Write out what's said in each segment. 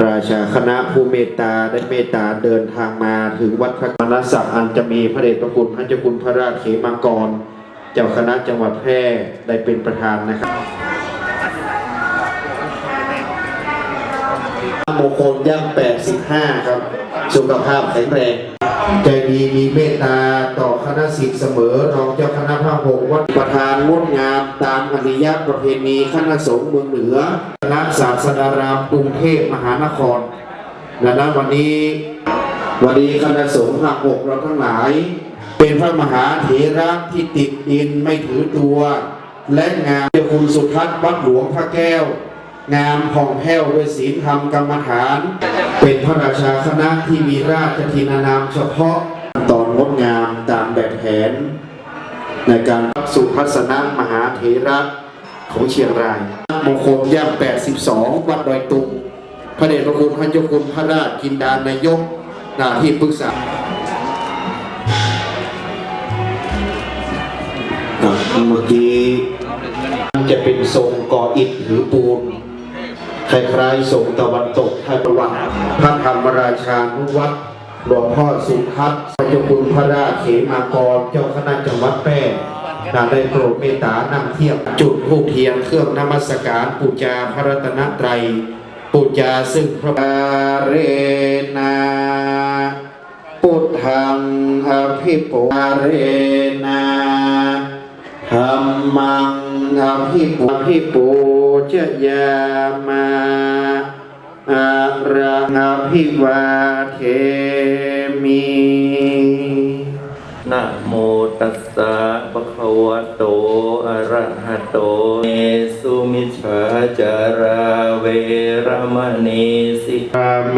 ราชาคณะผู้เมตตาได้เมตตาเดินทางมาถึงวัดพระมณศักดิ์อันจะมีพระเดชพระคุณพระเจ้าคุณพระราชเขมากร เจ้าคณะจังหวัดแพร่ได้เป็นประธานนะครับมงคลย่าง85 ครับ สุขภาพแข็งแรง ใจดีมีเมตตาต่อคณะสิทธิ์เสมอ รองเจ้าคณะภาคหกวัดประธานงดงามตามอนิยประเพณีคณะสงฆ์เมืองเหนือคณะศาสนารามกรุงเทพมหานครและณวันนี้วันนี้คณะสงฆ์ภาคหกเราทั้งหลาย เป็นพระมหาเถระที่ติดดินไม่ถือตัว และงามเจ้าคุณสุทัศน์วัดหลวงพระแก้ว งามผ่องแผ้วด้วยศีลธรรมกรรมฐาน เป็นพระราชาคณะที่มีราชทินานามเฉพาะตอนงดงามตามแบบแผน ในการรับสู่พัสนะมหาเถระของเชียงรายมงคลย่าง82 วัดดอยตุงพระเดชพระคุณพระเจ้าคุณพระราชกินดานายกหน้าที่ปรึกษากับเมื่อกี้จะเป็นทรงก่ออิฐหรือปูน คล้ายๆทรงตะวันตกไทยประวัติพระธรรมราชานุวัตรหลวงพ่อสุทัศน์พระเจ้าคุณพระราชเขมากร เจ้าคณะจังหวัดแพร่นาได้โปรดเมตตานำเทียบจุดผู้เทียนเครื่องนมัสการปูจาพระรัตนตรัยปูจาซึ่งพระบาเรนาพุทธังอภิปุเรนา ธรรมังอภิปุอภิปุจยามาอระอภิวาเทมินะโมตัสสะภะคะวะโตอะระหะโตเมสุมิจฉาจาราเวรมณีสิอาเม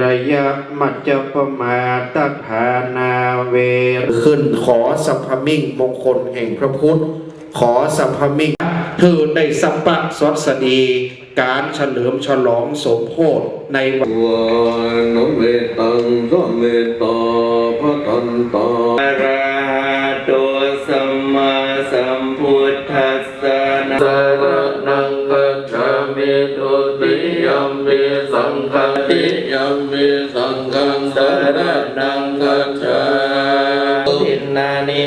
ระยะ มัจจปมาตัฐานาเวรขึ้นขอสัพพมิ่งมงคลแห่งพระพุทธ ขอสัพพมิ่งเธอได้สัปปะสวัสดีการเฉลิมฉลองสมโพธิในวันวานเมตังสเมตตาพระตันตาอะระหะโตสัมมาสัมพุทธัสสะ ยัมปิสังฆติยัมปิสังฆังสารนังกัจฉาทินนานิ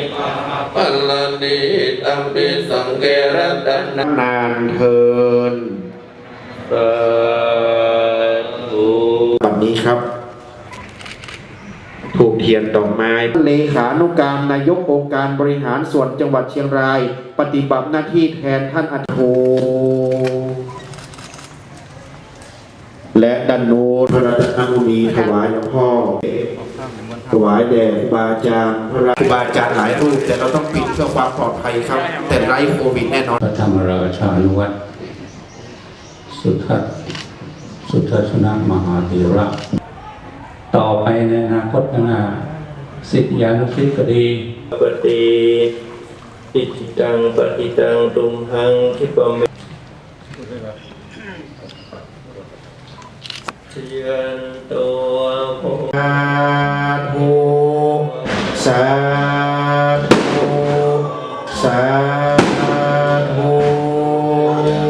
ปัลลานิตัมปิสังเกรัตนะนานเทินสาธุวันนี้ครับ ถูกเทียนดอกไม้เลขานุการนายกองค์การบริหารส่วนจังหวัดเชียงราย ปฏิบัติหน้าที่แทนท่านอัจโธ และดันโนพระราชมุนีถวายหลวงพ่อถวายแด่ครูบาอาจารย์พระราชครูบาอาจารย์หลายรูปแต่เราต้องปิดเพื่อความปลอดภัยครับ แต่ไร้โควิดแน่นอนพระธรรมราชานุวัตรสุทัศน์สุทัศนมหาธีระต่อไปในอนาคตข้างหน้าสิทธิานุสิทธิก็ดีปฏิอิจิตังปฏิตังตุมหังคิปะเม เทียนตัวโพสาธุสาธุสาธุ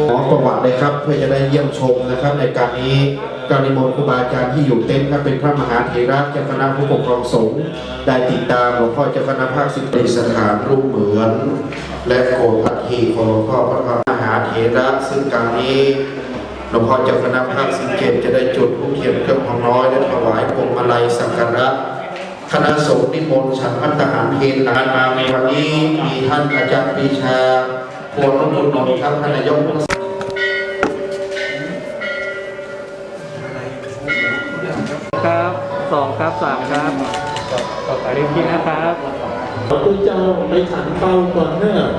ขอประวัติเลยครับเพื่อจะได้เยี่ยมชมนะครับในการนี้การนิมนต์ครูบาอาจารย์ที่อยู่เต็นท์ครับเป็นพระมหาเถระเจ้าคณะผู้ปกครองสงฆ์ได้ติดตามหลวงพ่อเจ้าคณะภาคสิบในสถานรูปเหมือน และโกรธอัฐิของหลวงพ่อพระมหาเถระซึ่งการนี้ ลวงพ่อเจ้าคณะภาคสิบเจ็ดจะได้จุดผู้เทียนเครื่องหอมน้อยและถวายพวงมาลัยสักการะคณะสงฆ์นิมนต์ฉันพัฒหารเพลงานมาในวันนี้มีท่านอาจารย์ปีชาพวงนุนนนท์ครับท่านนายกครับสองครับสามครับเรียนที่นะครับพระพุทธเจ้าไปฉันเฝ้าก่อนเนอะ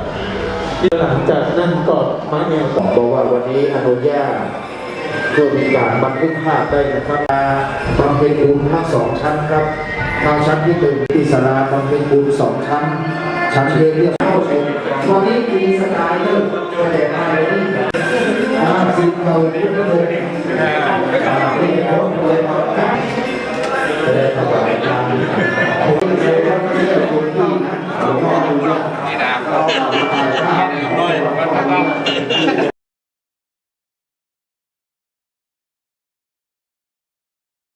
หลังจากนั้นก็มาแนวบอกว่าวันนี้อนุญาตเพื่อมีการบันทึกภาพได้นะครับบำเพ็ญบุญทั้งสองชั้นครับทางชั้นที่ตึงที่ศาราบำเพ็ญบุญสองชั้น ชั้นเรียนเรียกเข้าชมวันนี้มีสกายเริ่มแสดงมาเลยนี่อาสิบเรา フフフフ。